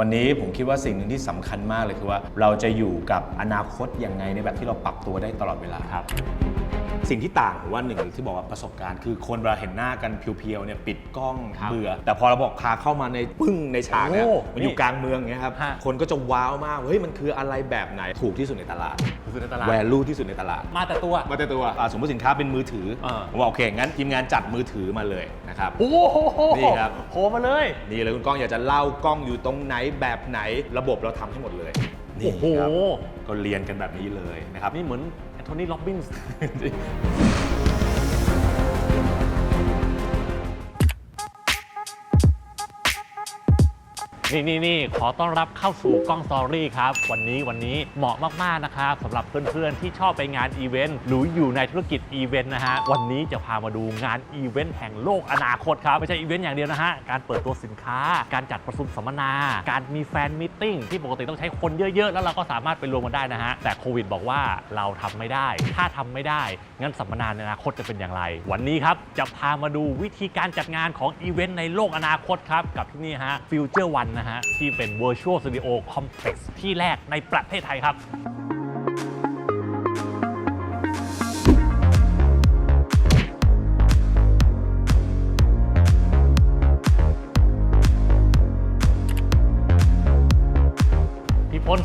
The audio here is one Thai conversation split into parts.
วันนี้ผมคิดว่าสิ่งหนึ่งที่สำคัญมากเลยคือว่า เราจะอยู่กับอนาคตยังไงในแบบที่เราปรับตัวได้ตลอดเวลาครับ สิ่งที่ต่างผมว่าหนึ่งที่บอกว่าประสบการณ์ คือคนเวลาเห็นหน้ากันเพียวๆเนี่ยปิดกล้องครับเบื่อ แต่พอเราบอกพาเข้ามาในปึ้งในฉากเนี่ยโอ้มันอยู่กลางเมืองอย่างเงี้ยครับฮะ คนก็จะว้าวมากเฮ้ยมันคืออะไรแบบไหนถูกที่สุดในตลาดคือในตลาด แวลูที่สุดในตลาด มาแต่ตัว มาแต่ตัวอะสมมติสินค้าเป็นมือถืออ่าผมบอกโอเคงั้นทีมงานจัดมือถือมาเลยนะครับ โอ้โหนี่ครับ โผล่มาเลย นี่เลยคุณก้องอยากจะเล่ากล้องอยู่ตรงไหนแบบไหนระบบเราทำให้หมดเลยนี่โอ้โห ครับก็เรียนกันแบบนี้เลยนะครับ นี่เหมือนแอน โทนี่ล็อบบินส์ นี่นี่นี่ขอต้อนรับเข้าสู่กล้องสตอรี่ครับ วันนี้วันนี้เหมาะมาก ๆ นะครับสำหรับเพื่อน ๆ ที่ชอบไปงานอีเวนต์หรืออยู่ในธุรกิจอีเวนต์นะฮะ วันนี้จะพามาดูงานอีเวนต์แห่งโลกอนาคตครับ ไม่ใช่อีเวนต์อย่างเดียวนะฮะ การเปิดตัวสินค้า การจัดประชุมสัมมนา การมีแฟนมิทติ้งที่ปกติต้องใช้คนเยอะ ๆ แล้วเราก็สามารถไปรวมกันได้นะฮะแต่โควิดบอกว่าเราทำไม่ได้ ถ้าทำไม่ได้งั้นสัมมนาในอนาคตจะเป็นอย่างไร วันนี้ครับจะพามาดูวิธีการจัดงานของอีเวนต์ในโลกอนาคตครับกับที่นี่ฮะ Future One นะฮะ ที่เป็น Virtual Studio Complex ที่แรกในประเทศไทยครับ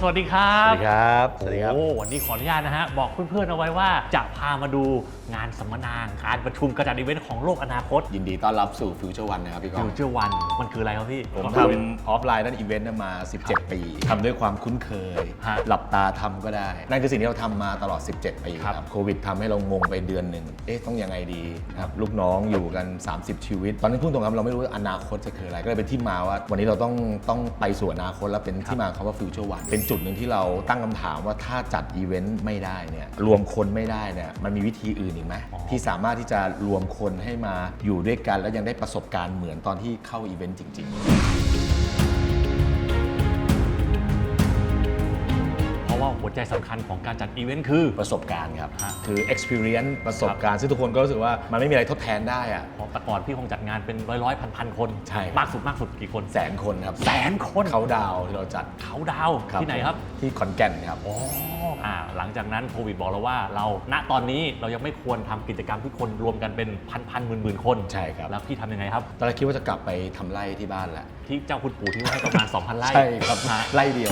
สวัสดีครัสวับสดีครับสวัสดีครับโอ้วันนี้ขออนุญาตนะฮะบอกเพื่อนๆเอาไว้ว่าจะพามาดูงานสัมมนาการประชุมกระจัดอีเวนต์ของโลกอนาคตยินดีต้อนรับสู่ฟิวเจอร์วันนะครับพี่ก้อง Future One มันคืออะไรครับพี่ ผมขอทดูำออฟไลน์ด้านอีเวนต์มา 17 ปีทำด้วยความคุ้นเคย ฮะหลับตาทำก็ได้ นั่นคือสิ่งที่เราทำมาตลอด 17 ปีครับครับโควิดทำให้เรางงไปเดือนหนึ่ง เอ๊ะ ต้องยังไงดีนะครับลูกน้องอยู่กัน 30 ชีวิต ตอนนั้นพูดตรงครับเราไม่รู้ว่าอนาคตจะคืออะไร ก็เลยเป็นที่มาว่า วันนี้เราต้องต้องไปสู่อนาคตแล้วเป็นที่มาของคำว่าฟิวเจอร์วันเป็นจุดหนึ่งที่เราตั้งคำถามว่าถ้าจัดอีเวนต์ไม่ได้เนี่ยรวมคนไม่ได้เนี่ยมันมีวิธีอื่นอีกไหมอ๋อที่สามารถที่จะรวมคนให้มาอยู่ด้วยกัน แล้วยังได้ประสบการณ์เหมือนตอนที่เข้าอีเวนต์จริง ๆ ว่าหัวใจสำคัญของการจัดอีเวนต์คือ ประสบการณ์ครับ ฮะคือ experience ประสบการณ์ ซึ่งทุกคนก็รู้สึกว่ามันไม่มีอะไรทดแทนได้อะเพราะแต่ก่อนพี่คงจัดงานเป็นร้อยร้อยพันพันๆคน ใช่ครับมากสุดมากสุดกี่คนแสนคนครับแสนคนเขาดาวน์ที่เราจัดเขาดาวน์ที่ไหนครับ ที่ขอนแก่นครับ อ๋ออ่า หลังจากนั้นโควิดบอกเราว่าเราณตอนนี้เรายังไม่ควรทำกิจกรรมที่คนรวมกันเป็นพันพันหมื่นหมื่นๆคนใช่ครับแล้วพี่ทำยังไงครับ ตอนแรกคิดว่าจะกลับไปทำไร่ที่บ้านแหละที่เจ้าคุณปู่ที่ให้ประมาณ 2,000 ไร่ใช่ครับฮะไร่เดียว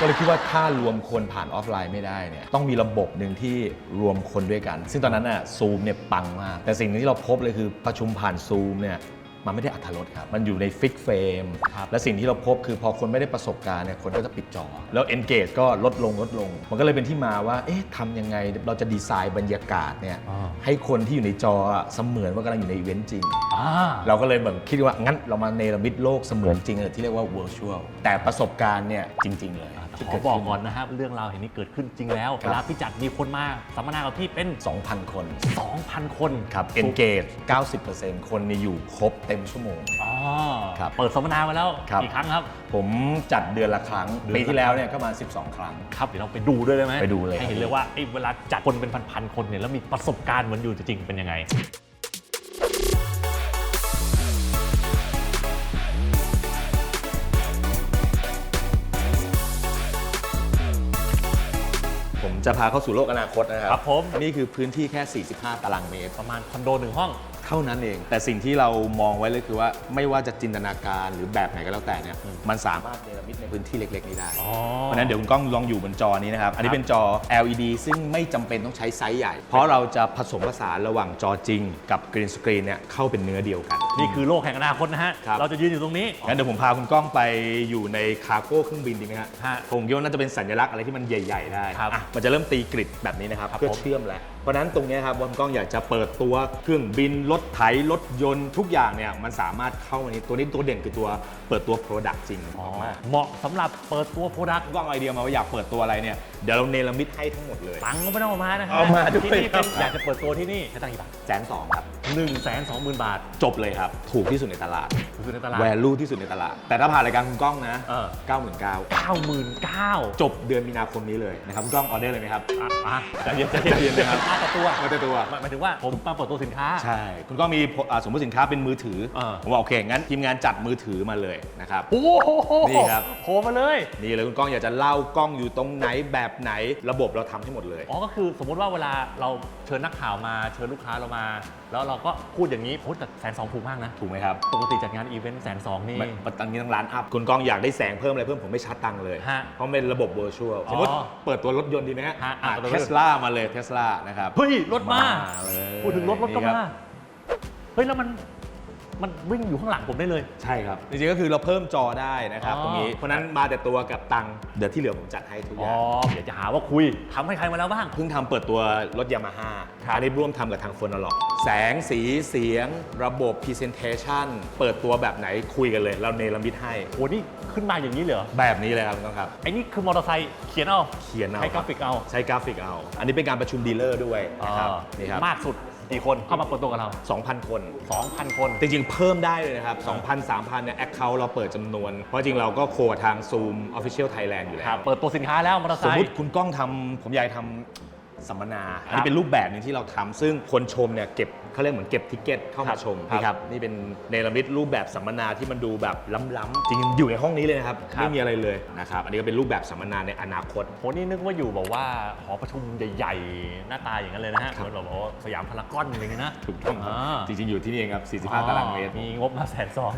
ก็เลยคิดว่าถ้ารวมคนผ่านออฟไลน์ไม่ได้เนี่ยต้องมีระบบหนึ่งที่รวมคนด้วยกัน ซึ่งตอนนั้นน่ะซูมเนี่ยปังมากแต่สิ่งหนึ่งที่เราพบเลยคือประชุมผ่านซูมเนี่ย มันไม่ได้อัธรสครับ มันอยู่ในฟิกเฟรมครับและสิ่งที่เราพบคือพอคนไม่ได้ประสบการณ์เนี่ยคนก็จะปิดจอ แล้ว engage ก็ลดลงลดลง มันก็เลยเป็นที่มาว่า เอ๊ะทำยังไงเราจะดีไซน์บรรยากาศเนี่ยอ่าให้คนที่อยู่ในจออะเสมือนว่ากำลังอยู่ในอีเวนต์จริงอ่าเราก็เลยเหมือนคิดว่างั้นเรามาเนรมิตโลกเสมือนจริงเลยที่เรียกว่า virtual แต่ประสบการณ์เนี่ยจริง ๆ เลย ขอบอกก่อนนะครับ เรื่องราวเห็นนี้เกิดขึ้นจริงแล้วครับเวลาพี่จัดมีคนมาสัมมนากับพี่เป็น 2,000 คน2,000 คนครับ engage 90%คนนี่อยู่ครบเต็มชั่วโมง อ๋อครับเปิดสัมมนามาแล้วครับ กี่ครั้งครับ ผมจัดเดือนละครั้ง เดือนละ ปีที่แล้วเนี่ยก็มา 12 ครั้ง ครับเดี๋ยวเราไปดูด้วยได้ไหมไปดูเลยให้เห็นเลยว่าไอ้เวลาจัดคนเป็นพันๆคนเนี่ยแล้วมีประสบการณ์เหมือนอยู่จริงๆเป็นยังไง จะพาเข้าสู่โลกอนาคตนะครับ ครับผม นี่คือพื้นที่แค่ 45 ตารางเมตร ประมาณคอนโดหนึ่งห้อง เท่านั้นเอง แต่สิ่งที่เรามองไว้เลยคือว่าไม่ว่าจะจินตนาการหรือแบบไหนก็แล้วแต่เนี่ยมันสามารถเนรมิตในพื้นที่เล็ก ๆ นี้ได้อ๋อเพราะฉะนั้นเดี๋ยวคุณกล้องลองอยู่บนจอนี้นะครับ อันนี้เป็นจอ LED ซึ่งไม่จำเป็นต้องใช้ไซส์ใหญ่ เพราะเราจะผสมผสานระหว่างจอจริงกับกรีนสกรีนเนี่ยเข้าเป็นเนื้อเดียวกัน นี่คือโลกแห่งอนาคตนะฮะครับเราจะยืนอยู่ตรงนี้ งั้นเดี๋ยวผมพาคุณกล้องไปอยู่ในคาร์โก้เครื่องบินดีไหมฮะฮะผมคิดว่าน่าจะเป็นสัญลักษณ์อะไรที่มันใหญ่ ๆ ได้ครับอะมันจะเริ่มตีกริดแบบนี้นะครับครับเพื่อผมเชื่อมแล้ว เพราะฉะนั้นตรงเนี้ยครับว่าคุณกล้องอยากจะเปิดตัวเครื่องบินรถไถรถยนต์ทุกอย่างเนี่ยมันสามารถเข้ามาในตัวนี้ตัวเด่นคือตัวเปิดตัว Product จริงอ๋อมากเหมาะสำหรับเปิดตัวโปรดักต์ๆกล้องไอเดียมาว่าอยากเปิดตัวอะไรเนี่ยเดี๋ยวเราเนรมิตให้ทั้งหมดเลยตังค์ก็ไม่ต้องเอามานะฮะเอามาด้วยที่นี่ครัเป็บนอยากจะเปิดตัวที่นี่ใช้ตังค์กี่บาทแสนสองครับ หนึ่งแสนสองหมื่นบาท จบเลยครับ ถูกที่สุดในตลาดถูกสุดในตลาดแวลูที่สุดในตลาด แต่ถ้าผ่านรายการคุณก้องนะเออ 99,000 99,000จบเดือนมีนาคมนี้เลยนะครับคุณก้องออเดอร์เลยไหมครับ อะอะใจเย็นใจเย็นใจเย็นนะครับค่าต่อตัวมาแต่ตัวหมายถึงว่าผมมาเปิดตัวสินค้า ใช่ คุณก้องมีอ่าสมมติสินค้าเป็นมือถือเออ ผมบอกโอเคงั้นทีมงานจัดมือถือมาเลยนะครับ โอ้โหนี่ครับ โผล่มาเลย นี่เลยคุณก้องอยากจะเล่ากล้องอยู่ตรงไหนแบบไหนระบบเราทำให้หมดเลย อ๋อ ก็คือสมมุติว่าเวลาเราเชิญนักข่าวมา เชิญลูกค้าเรามาแล้วเราก็พูดอย่างนี้โอ้แต่แสนสองถูกมากนะ ถูกไหมครับปกติจัดงานอีเวนต์แสนสองนี่ มันตอนนี้ทั้งร้านอัพคุณก้องอยากได้แสงเพิ่มอะไรเพิ่มผมไม่ชัดตังค์เลย ฮะเพราะมันเป็นระบบเวอร์ชวลอ๋อสมมติเปิดตัวรถยนต์ดีไหมฮะฮะอะเปิดตัวรถเทสลามาเลยเทสลานะครับเฮ้ยรถมา เลยพูดถึงรถรถก็นี่คมาบ เฮ้ยแล้วมัน มันวิ่งอยู่ข้างหลังผมได้เลย ใช่ครับ จริงๆก็คือเราเพิ่มจอได้นะครับอ๋อ ตรงนี้ เพราะฉะนั้นมาแต่ตัวกับตังค์เดี๋ยวที่เหลือผมจัดให้ทุกออ๋อย่างเดี๋ยวจะหาว่าคุยทำให้ใครมาแล้วบ้าง เพิ่งทำเปิดตัวรถยามาฮ่าครับอันนี้ร่วมทำกับทางโฟนอล็อก แสงสีเสียง ระบบ Presentation เปิดตัวแบบไหนคุยกันเลย เราเนรมิตให้ โหนี่ขึ้นมาอย่างนี้เลยเหรอแบบนี้เลยครับคุณก้องครับ ไอ้นี่คือมอเตอร์ไซค์เขียนเอาเขียนเอาให้กราฟิกเอา ใช้กราฟิกเอา อันนี้เป็นการประชุมดีลเลอร์ด้วยนะครับอ๋อนี่ครับ มากสุด กี่คนเข้ามาเปิดตัวกับเรา 2,000 คน 2,000 คน จริงๆ เพิ่มได้เลยนะครับ 2,000 3,000 เนี่ยแอคเคาท์เราเปิดจำนวน เพราะจริงเราก็โคกับทาง Zoom Official Thailand อยู่แล้ครัวบเปิดตัวสินค้าแล้วมอเตอร์ไซสมมค์ติคุณก้องทำผมอยากให้ทำ สัมมนา อันครันี้บเป็นรูปแบบหนึงที่เราทำซึ่งคนชมเนี่ยเก็บเขาเรียกเหมือนเก็บทิเก็ตเข้าครัมาบชมครับนี่ครับ นี่เป็นเนรมิตรูปแบบสัมมนาที่มันดูแบบล้ำๆจริงๆอยู่ในห้องนี้เลยนะครับครับไม่มีอะไรเลยนะครับอันนี้ก็เป็นรูปแบบสัมมนาในอนาคต โหนี่นึกว่าอยู่แบบว่าหอประชุมใหญ่ๆ หน้าตาอย่างนั้นเลยนะฮะครับเหมือนแบบว่าสยามพารากอนอะไรอย่างเงี้ยนะถูกต้องครับาจริงๆ อยู่ที่นี่เองครับ 45 ตารางเมตร มีงบมาแสนสอง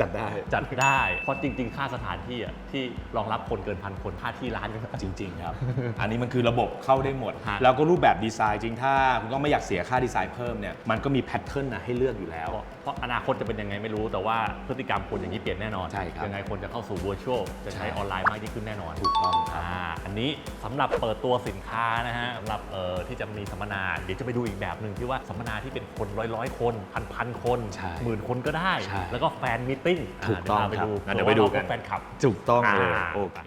จัดได้ จัดได้ เพราะจริง ๆ ค่าสถานที่อะที่รองรับคนเกินพันคนค่าที่ร้านกัน จริง ๆ ครับ อันนี้มันคือระบบเข้าได้หมด ฮะแล้วก็รูปแบบดีไซน์จริงถ้าคุณก็ไม่อยากเสียค่าดีไซน์เพิ่มเนี่ยมันก็มีแพทเทิร์นนะให้เลือกอยู่แล้ว เพราะเพราะอนาคตจะเป็นยังไงไม่รู้แต่ว่าพฤติกรรมคนอย่างนี้เปลี่ยนแน่นอนใช่ครับยังไงคนจะเข้าสู่ virtual จะใช้ใช่ออนไลน์มากยิ่งขึ้นแน่นอนถูกต้องครับอ่าอันนี้สำหรับเปิดตัวสินค้านะฮะสำหรับเอ่อที่จะมีสัมมนาเดี๋ยวจะไปดูอีกแบบหนึ่งที่ว่าสัมมนาที่เป็นคนร้อยร้อยๆคนพันพันๆคนใช่หมื่นคนก็ได้ใช่แล้วก็แฟนมิทติ้งถูกต้องาเดี๋ยวพาไปดูครับงั้นเดี๋ยวไปดูกันแฟนคลับถูกต้องเลยอ่าโอเค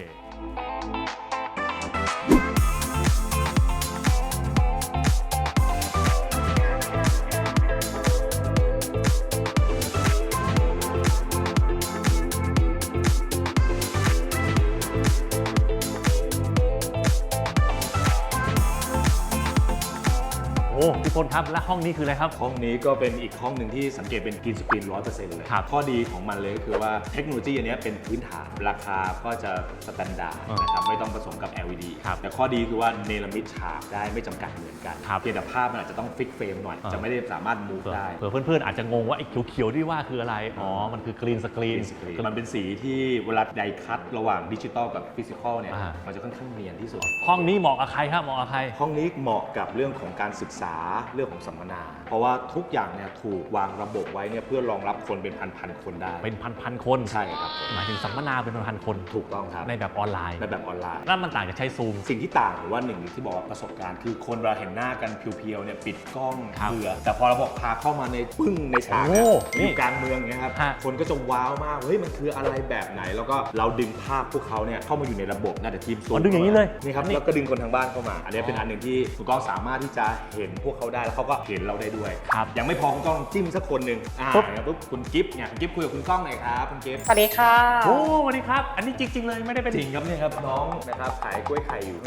โอ้ทุกคนครับและห้องนี้คืออะไรครับ ห้องนี้ก็เป็นอีกห้องหนึ่งที่สังเกตเป็นกรีนสกรีนร้อยเปอร์เซ็นต์เลยครับข้อดีของมันเลยก็คือว่าเทคโนโลยีอันเนี้ยเป็นพื้นฐานราคาก็จะสแตนดาร์ดอ่านนะครับไม่ต้องผสมกับ LED ครับแต่ข้อดีคือว่าเนรมิตฉากได้ไม่จำกัดเหมือนกันครับเพียงแต่ภาพมันอาจจะต้องฟิกเฟรมหน่อยอ่าจะไม่ได้สามารถมูฟเผื่อได้เผื่อเพื่อนๆอาจจะงงว่าไอ้เขียวๆที่ว่าคืออะไรอ๋อมันคือกรีนสกรีนคือมันเป็นสีที่เวลาใดคัดระหว่างดิจิตอลกับฟิสิกอลเนี่ยอ่ามันจะค่อนข้างเนียนที่สุด ห้องนี้เหมาะกับใครครับเหมาะกับใคร ห้องนี้เหมาะกับเรื่องของการศึกษาเรื่องของสัมมนา เพราะว่าทุกอย่างเนี่ยถูกวางระบบไว้เนี่ยเพื่อรองรับคนเป็นพันๆคนได้ เป็นพันๆคนใช่ครับหมายถึงสัมมนาเป็นพันๆคนถูกต้องครับ ในแบบออนไลน์ในแบบออนไลน์นั่นมันต่างจากใช้ซูม สิ่งที่ต่างหรือว่าหนึ่งที่บอกว่าประสบการณ์ คือคนเราเห็นหน้ากันเพียวๆเนี่ยปิดกล้องครับเบื่อแต่พอเราบอกพาเข้ามาในปึ้งในฉากเนี่ยโอ้นี่อยู่กลางเมืองเนี่ยครับฮะ คนก็จะว้าวมากเฮ้ยมันคืออะไรแบบไหน แล้วก็เราดึงภาพพวกเขาเนี่ยเข้ามาอยู่ในระบบนะเดี๋ยวทีมซูอ๋อดึงอย่างนี้เลยนี่ครับนี่ แล้วก็ดึงคนทางบ้านเข้ามา อันนี้เป็นอ๋ออัอันหนึ่งที่คุณก้องสามารถที่จะเห็นพวกเขาได้แล้วเขาก็เห็นเราได้ด้วยครับยังไม่พอคุณก้องจิ้มสักคนหนึ่งอ่าปุ๊บเนี่ยปุ๊บคุณกิฟต์เนี่ยคุณกิฟต์คุยกับคุณก้องหน่อยครับคุณกิฟต์สวัสดีค่ะ โอ้สวัสดีครับ อันนี้จริง ๆ เลยไม่ได้เป็นจริงครับเนี่ยครับ น้องนะครับขายกล้วยไข่อยู่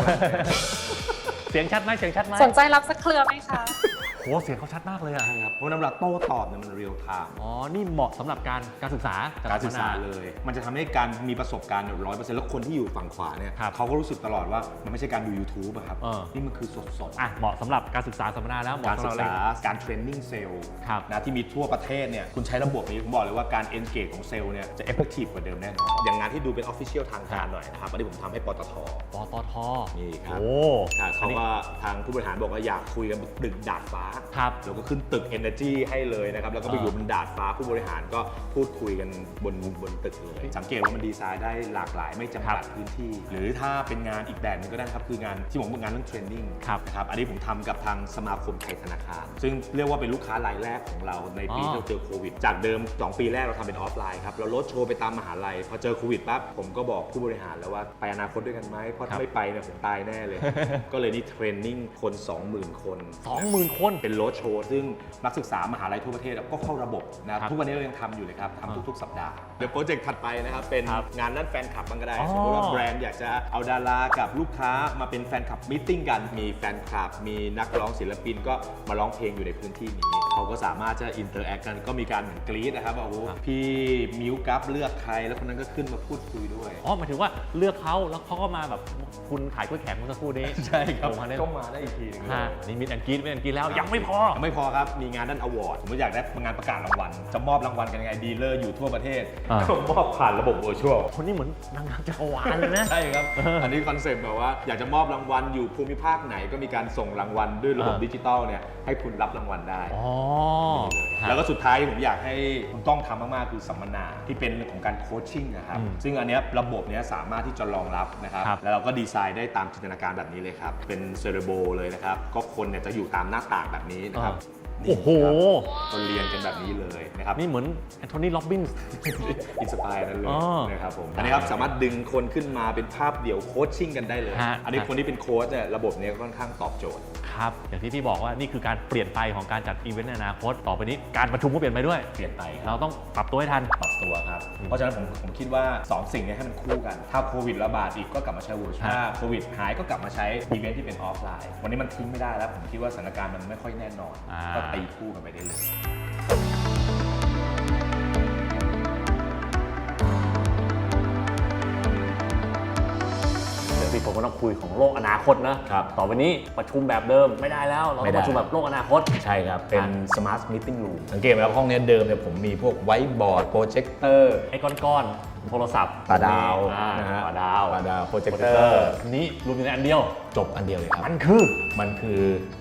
เสียงชัดไหมเสียงชัดไหมสนใจรับสักเครือไหมคะโหเสียงเขาชัดมากเลยอะใช่ครับเพราะน้ำหลักโต้ตอบเนี่ยมันเรียลไทม์อ๋อ นี่เหมาะสำหรับการการศึกษาการศึกษาสัมมนเลย มันจะทำให้การมีประสบการณ์ร้อยเปอร์เซ็นต์แล้วคนที่อยู่ฝั่งขวาเนี่ยครับเขาก็รู้สึกตลอดว่ามันไม่ใช่การดู YouTube อะครับ เออ นี่มันคือสดสดๆอะเหมาะสำหรับการศึกษาสัมมนาแล้วเหมาะการสำหศึรับกอะไรษาการเทรนนิ่งเซลล์ครับ นะที่มีทั่วประเทศเนี่ยคุณใช้ระบบนี้ผมบอกเลยว่าการ engage ของเซลล์เนี่ยจะ effective กว่าเดิมแน่นอนอย่างงานที่ดูเป็น official ทางการหน่อยนะครับอันนี้ผมทำให้ปตทปตทนี่ครับ โอ้ อะอัเขานนี้ก็ทางผู้บริหารบอกว่าอยากคุยกันบนตึกดาดฟ้าครับเราก็ขึ้นตึก Energy ให้เลยนะครับ แล้วก็ไปอ่าอยู่บนดาดฟ้าผู้บริหารก็พูดคุยกันบนบนตึกเลย สังเกตว่ามันดีไซน์ได้หลากหลายไม่จำกัดพื้นที่ หรือถ้าเป็นงานอีกแบบหนึงก็ได้ครับ คืองานที่ผมบอกงานเรื่องเทรนนิ่งครับนะครับอันนี้ผมทำกับทางสมาคมไทยธนาคาร ซึ่งเรียกว่าเป็นลูกค้ารายแรกของเราในปีอ๋อที่เราเจอโควิด จากเดิม 2 ปีแรกเราทำเป็นออฟไลน์ครับเราลดโชว์ไปตามมหาลัยพอเจอโควิดปั๊บผมก็บอกผู้บริหารแล้วว่าไปอนาคตด้วยกันไหมเพราะครัถ้าบไม่ไปเนี่ยผมตายแน่เลย ก็เลยนี่เทรนนิ่งคน 20,000 คนสองหมื่นคนเป็นโรดโชว์ซึ่งนักศึกษามหาลัยทั่วประเทศก็เข้าระบบนะครับครับทุกวันนี้เรายังทำอยู่เลยครับอ่าทำทุกๆ สัปดาห์ เดี๋ยวโปรเจกต์ถัดไปนะครับ เป็นครับงานด้านแฟนคลับบ้างก็ได้ อ๋อสมมติว่าแบรนด์อยากจะเอาดารากับลูกค้ามาเป็นแฟนคลับมิทติ้งกัน มีแฟนคลับ มีนักร้องศิลปินก็มาร้องเพลงอยู่ในพื้นที่นี้ เขาก็สามารถจะอินเตอร์แอคกันก็มีการเหมือนกรี๊ดนะครับว่าโอ้โหพี่มิวกัฟเลือกใครแล้วคนนั้นก็ขึ้นมาพูดคุยด้วย อ๋อหมายถึงว่าเลือกเขาแล้วเขาก็มาแบบคุณขายกล้วยแขกเมื่อสักครู่นี้ใช่ครับผมมาได้ก็มาได้อีกทีหนึงเลย ฮะนี่มิดแอนกีดมิดแอนกีแล้วยังไม่พอยังไม่พอครับ มีงานด้านอวอร์ด ผมอยากได้งานประกาศรางวัล จะมอบรางวัลกันยังไง ดีลเลอร์อยู่ทั่วประเทศ อ่า ก็มอบผ่านระบบ virtual คนนี้เหมือนนางงามจักรวาลเลยนะ ใช่ครับ อันนี้คอนเซ็ปต์แบบว่าอยากจะมอบรางวัลอยู่ภูมิภาคไหนก็มีการส่งรางวัลด้วยระบบอ่า ดิจิตอลเนี่ยให้คุณรับรางวัลได้ อ๋อแล้วก็สุดท้ายที่ผมอยากให้คุณต้องทำมากๆคือสัมมนาที่เป็นเรื่องของการโคชชิ่งนะครับอืมซึ่งอันเนี้ยระบบเนี้ยสามารถที่จะรองรับนะครับ ครับ แล้วเราก็ดีไซน์ได้ตามจินตนาการแบบนี้เลยครับ เป็นเซเรโบเลยนะครับ ก็คนเนี่ยจะอยู่ตามหน้าต่างแบบนี้นะครับโอ้โหคนเรียนกันแบบนี้เลยนะครับ นี่เหมือนแอนโทนีโรบบินส์ อินสปายนั่นเลยอ๋อนะครับผมอันนี้ครับสามารถดึงคนขึ้นมาเป็นภาพเดี่ยวโคชชิ่งกันได้เลย ฮะอันนี้คนที่เป็นโค้ชเนี่ยระบบเนี้ยค่อนข้างตอบโจทย์ ครับอย่างที่พี่บอกว่านี่คือการเปลี่ยนไปของการจัดอีเวนต์ในอนาคตต่อไปนี้การประชุมก็เปลี่ยนไปด้วย เปลี่ยนไปครับเราต้องปรับตัวให้ทัน ปรับตัวครับ เพราะฉะนั้นผมผมคิดว่า 2 สิ่งเนี้ให้มันคู่กัน ถ้าโควิดระบาดอีกก็กลับมาใช้ virtual ฮะถ้าโควิดหายก็กลับมาใช้อีเวนท์ที่เป็นออฟไลน์ วันนี้มันทิ้งไม่ได้แล้ว ผมคิดว่าสถานการณ์มันไม่ค่อยแน่นอน อ่า ก็ตีคู่กันไปได้เลย เดี๋ยวพี่ผมก็ต้องคุยของโลกอนาคตนะครับต่อไปนี้ประชุมแบบเดิมไม่ได้แล้ว เราไม่ต้องได้ ประชุมแบบโลกอนาคต ใช่ครับ เป็น smart meeting room สังเกตไหมครับห้องเนี้ยเดิมเนี่ยผมมีพวกไวท์บอร์ดโปรเจคเตอร์ไอ้ก้อนๆ โทรศัพท์ปลาดาวอ่นะฮะปลาดาวปลาดาวโปรเจคโปรเตเจอคเตอร์ร์นี้รวมอยู่ในอันเดียว จบอันเดียวเลยครับ มันคือ มันคือ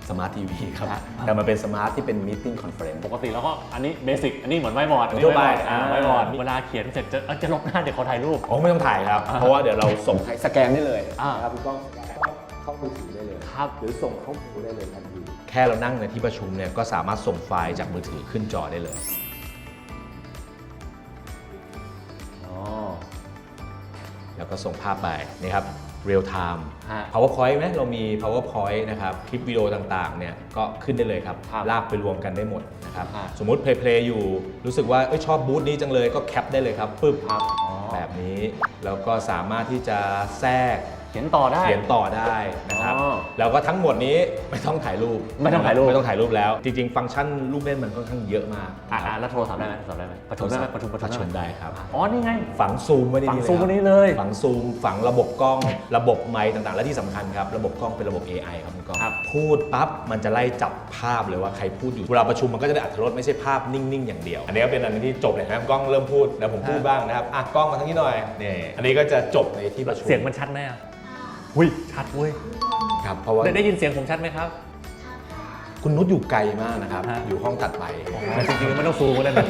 สมาร์ททีวีครับฮะแต่มันเป็นสมาร์ทที่เป็นมีติ้งคอนเฟอเรนซ์ปกติแล้วก็อันนี้เบสิกอันนี้เหมือนไวบอร์ดทั่วไปอ่าอ่าไวบอร์ดเวลาเขียนเสร็จจะเอ้ยจะลบหน้าเดี๋ยวเขาถ่ายรูปโอ้ไม่ต้องถ่ายครับ เพราะว่าเดี๋ยวเราส่งให้สแกนได้เลยอ่านะครับคุณกล้องสแกนเข้าเข้ามือถือได้เลยครับหรือส่งเข้ามือได้เลยทันทีแค่เรานั่งในที่ประชุมเนี่ยก็สามารถส่งไฟล์จากมือถือขึ้นจอได้เลย แล้วก็ส่งภาพไปนี่ครับ real time ฮะ powerpoint ไหมเรามี powerpoint นะครับคลิปวิดีโอต่างๆเนี่ยก็ขึ้นได้เลยครับครับลากไปรวมกันได้หมดนะครับฮะสมมุติ play play อยู่รู้สึกว่าเอ้ยชอบบูธนี้จังเลยก็แคปได้เลยครับปึ๊บครับอ๋อแบบนี้แล้วก็สามารถที่จะแทรกเขียนต่อได้ เขียนต่อได้นะครับอ๋อแล้วก็ทั้งหมดนี้ไม่ต้องถ่ายรูปไม่ต้องถ่ายรูป ไม่ต้องถ่ายรูปแล้ว จริง ๆ ฟังก์ชันรูปเล่นมันค่อนข้างเยอะมากอ่าแล้วโทรศัพท์ได้ไหมโทรศัพท์ได้ไหมประชุมได้ไหมประชุมประประชุชุมมได้ครับ อ๋อนี่ไง ฝังซูมไว้ในฝังนี้ซูมไว้ในนี้เลย ฝังซูมฝังระบบกล้อง ระบบไมค์ต่างๆ และที่สำคัญครับ ระบบกล้องเป็นระบบ AI ครับคุณกล้องครับ พูดปั๊บมันจะไล่จับภาพเลยว่าใครพูดอยู่เวลาประชุมมันก็จะได้อัตรสไม่ใช่ภาพนิ่งๆ อย่างเดียว อันนี้ก็เป็นอันที่จบเลยนะครับกล้องเริ่มพูดแล้วผมพูดบ้างนะครับอะกล้องมาทางนี้หน่อยนี่อันนี้ก็จะจบในที่ประชุม เสียงมันชัดไหมอะ อุ้ยชัดเว้ยครับเพราะว่าได้ได้ยินเสียงผมชัดไหมครับ คุณนุชอยู่ไกลมากนะครับ ฮะ อยู่ห้องถัดไปจริงๆไม่ต้องซูมก็ได้นะ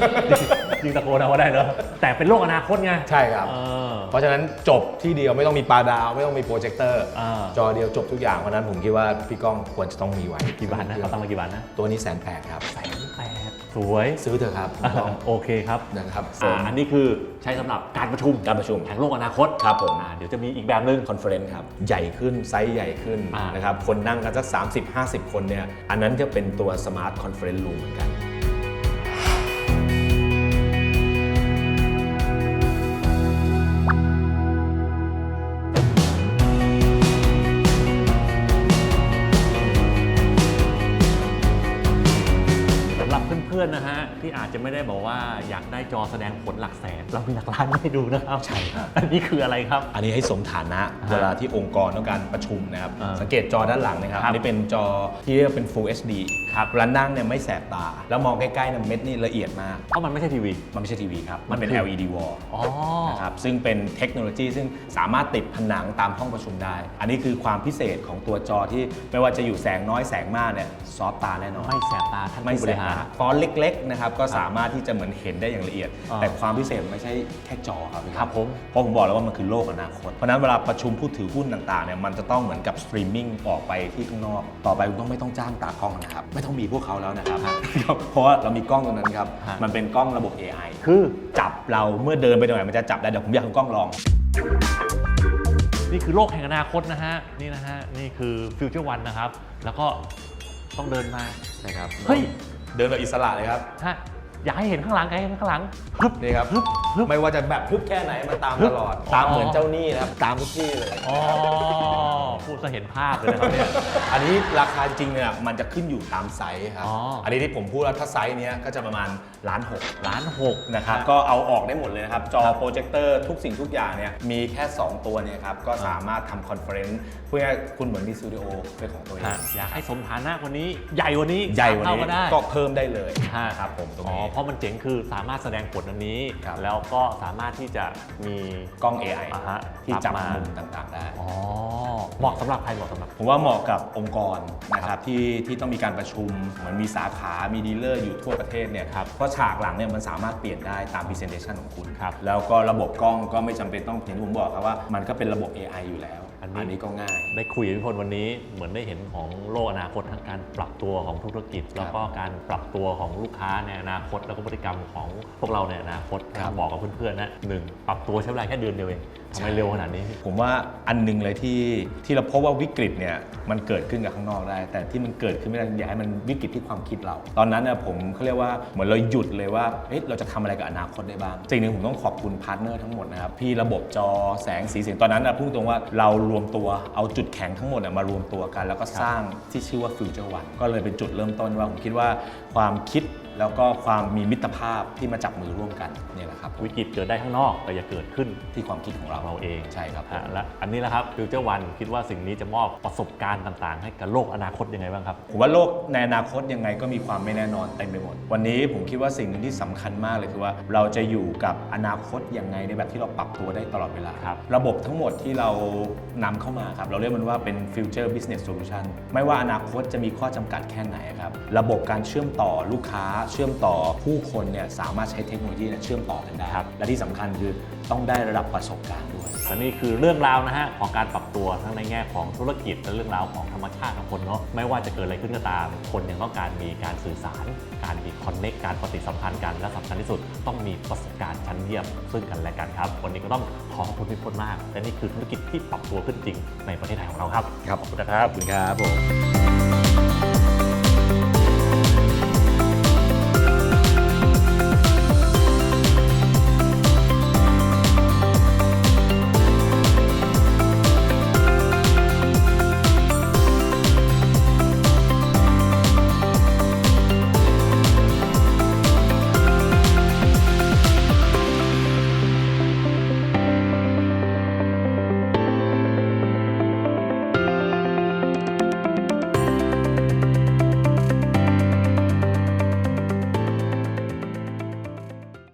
จริงๆตะโกนเอาก็ได้เนอะแต่เป็นโลกอนาคตไงใช่ครับ เออ เพราะฉะนั้นจบที่เดียวไม่ต้องมีปลาดาว ไม่ต้องมีโปรเจคเตอร์ อ่า จอเดียวจบทุกอย่างเพราะฉะนั้นผมคิดว่าพี่ก้องควรจะต้องมีไว้กี่บาทนะเขาตั้งมากี่บาทนะ ตัวนี้แสนแปดครับแสนแปด สวยซื้อเถอะครับพี่ก้องโอเคครับนะครับอ่าอันนี้คือใช้สำหรับการประชุมการประชุมแห่งโลกอนาคตครับผมอ่าเดี๋ยวจะมีอีกแบบหนึ่งคอนเฟอเรนซ์ครับใหญ่ขึ้นไซส์ใหญ่ขึ้นอ่านนะครับคนนั่งกันสัก 30-50 คนเนี่ยอันนั้นจะเป็นตัวสมาร์ทคอนเฟอเรนซ์รูมเหมือนกัน ไม่ได้บอกว่าอยากได้จอแสดงผลหลักแสน เรามีหลักล้านให้ดูนะครับ ใช่ครับอันนี้คืออะไรครับ อันนี้ให้สมฐานะฮะเวลาที่องค์กรต้องการประชุมนะครับ อ่าสังเกตจอด้านหลังนะครับ ครับอันนี้เป็นจอที่เรียกว่าเป็น Full HD ครับเวลานั่งเนี่ยไม่แสบตา แล้วมองใกล้ๆเนี่ยเม็ดนี่ละเอียดมาก เพราะมันไม่ใช่ทีวี มันไม่ใช่ทีวีครับ มันเป็น มันคือ LED wall อ๋อ นะครับ ซึ่งเป็นเทคโนโลยีซึ่งสามารถติดผนังตามห้องประชุมได้ อันนี้คือความพิเศษของตัวจอที่ไม่ว่าจะอยู่แสงน้อยแสงมากเนี่ยซอฟต์ตาแน่นอน ไม่แสบตาท่านไม่ผู้บเสีริยหารหายฟอนต์เล็ก ๆ นะครับ ก็สามารถที่จะเหมือนเห็นได้อย่างละเอียด อ่าแต่ความพิเศษไม่ใช่แค่จอครับพี่ครับผม เพราะผมบอกแล้วว่ามันคือโลกอนาคต เพราะฉะนั้นเวลาประชุมผู้ถือหุ้นต่างๆเนี่ยมันจะต้องเหมือนกับสตรีมมิ่งออกไปที่ข้างนอก ต่อไปคุณต้องไม่ต้องจ้างตากล้องนะครับ ไม่ต้องมีพวกเขาแล้วนะครับ เพราะว่าเรามีกล้องตัวนั้นครับ ฮะ มันเป็นกล้องระบบ AI คือจับเราเมื่อเดินไปตรงไหนมันจะจับได้เดี๋ยวผมอยากให้คุณกล้องลอง นี่คือโลกแห่งอนาคตนะฮะ นี่นะฮะ นี่คือฟิวเจอร์วันนะครับ แล้วก็ต้องเดินมา ใช่ครับเฮ้ย เดินแบบอิสระเลยครับ ฮะ อยากให้เห็นข้างหลังไงข้างหลังฮึบนี่ครับฮึบฮึบ ไม่ว่าจะแบบพึบแค่ไหนมาตามตลอดอ๋อตามเหมือนเจ้าหนี้นะครับ ตามทุกที่เลย อ๋อพูดจะเห็นภาพเลยนะครับเนี่ย อันนี้ราคาจริงเนี่ยมันจะขึ้นอยู่ตามไซส์ครับ อ๋ออั อันนี้ที่ผมพูดแล้วถ้าไซส์เนี้ยก็จะประมาณล้านหก ล้านหก นะครับก็เอาออกได้หมดเลยนะครับ จอโปรเจคเตอร์ทุกสิ่งทุกอย่างเนี่ยมีแค่ 2 ตัวเนี่ยครับก็สามารถทำคอนเฟอเรนซ์พูดง่ายๆคุณเหมือนมีสตูดิโอเป็นของตัวเอง ฮะอยากให้สมฐานะกว่านี้ ใหญ่กว่านี้ใหญ่กว่าเท่านี้ก็ได้ ก็เพิ่มได้เลยฮะ ครับผมตรงอ๋อนี้ เพราะมันเจ๋งคือสามารถแสดงผลอันนี้ ครับแล้วก็สามารถที่จะมีกล้อง AI อ่าฮะที่จับมามุมต่างๆได้ อ๋อเหมาะสำหรับใครเหมาะสำหรับ ผมว่าเหมาะกับองค์กรนะครับที่ที่ต้องมีการประชุม เหมือนมีสาขามีดีลเลอร์อยู่ทั่วประเทศเนี่ยครับเพราะฉากหลังเนี่ยมันสามารถเปลี่ยนได้ตาม Presentation ของคุณ ครับแล้วก็ระบบกล้องก็ไม่จำเป็นต้องอย่างที่ผมบอกครับว่ามันก็เป็นระบบ AI อยู่แล้ว อันนี้อันนี้ก็ง่าย ได้คุยกับพี่พลวันนี้เหมือนได้เห็นของโลกอนาคตทั้งการปรับตัวของธุรกิจ แล้วก็การปรับตัวของลูกค้าในอนาคต แล้วก็พฤติกรรมของพวกเราในอนาคตครับบอกกับเพื่อนๆนะหนึ่งปรับตัวใช้เวลาแค่เดือนเดียวเอง ทำไมเร็วขนาดนี้พี่ ผมว่าอันหนึงเลยที่ที่เราพบว่าวิกฤตเนี่ยมันเกิดขึ้นกับข้างนอกได้ แต่ที่มันเกิดขึ้นไม่ได้อยากให้มันวิกฤตที่ความคิดเรา ตอนนั้นเนี่ยผมเขาเรียกว่าเหมือนเราหยุดเลยว่าเอ๊ะเราจะทำอะไรกับอนาคตได้บ้างสิ่งหนึ่งผมต้องขอบคุณพาร์ทเนอร์ทั้งหมดนะครับพี่ระบบจอแสงสีเสียงตอนนั้นนะพูดตรงว่าเรารวมตัวเอาจุดแข็งทั้งหมดน่ะมารวมตัวกัน แล้วก็สร้างที่ชื่อว่าฟิวเจอร์วันก็เลยเป็นจุดเริ่มต้นว่าผมคิดว่าความคิด แล้วก็ความมีมิตรภาพที่มาจับมือร่วมกันเนี่ยแหละครับวิกฤตเกิดได้ข้างนอกแต่อย่าเกิดขึ้นที่ความคิดของเราเราเองใช่ครับฮะและอันนี้นะครับฟิวเจอร์วันคิดว่าสิ่งนี้จะมอบประสบการณ์ต่างๆ ให้กับโลกอนาคตยังไงบ้างครับผมว่าโลกในอนาคตยังไงก็มีความไม่แน่นอนเต็มไปหมด วันนี้ผมคิดว่าสิ่งหนึ่งที่สำคัญมากเลยคือว่าเราจะอยู่กับอนาคตยังไงในแบบที่เราปรับตัวได้ตลอดเวลาครับระบบทั้งหมดที่เรานำเข้ามาครับเราเรียกมันว่าเป็น future business solution ไม่ว่าอนาคตจะมีข้อจำกัดแค่ไหนครับระบบการเชื่อมต่อลูกค้าเชื่อมต่อผู้คนเนี่ยสามารถใช้เทคโนโลยีเนี่ยเชื่อมต่อกันได้ครับ และที่สำคัญคือต้องได้ระดับประสบการณ์ด้วยและนี่คือเรื่องราวนะฮะของการปรับตัวทั้งในแง่ของธุรกิจและเรื่องราวของธรรมชาติของคนเนาะไม่ว่าจะเกิดอะไรขึ้นก็ตาม คนยังต้องการมีการสื่อสาร การมีคอนเน็กการปฏิสัมพันธ์กันและสำคัญที่สุด ต้องมีประสบการณ์ชั้นเยี่ยมซึ่งกันและกันครับ วันนี้ก็ต้องขอขอบคุณพี่พลมาก และนี่คือธุรกิจที่ปรับตัวขึ้นจริงในประเทศไทยของเราครับครับขอบคุณนะครับขอบคุณครับผม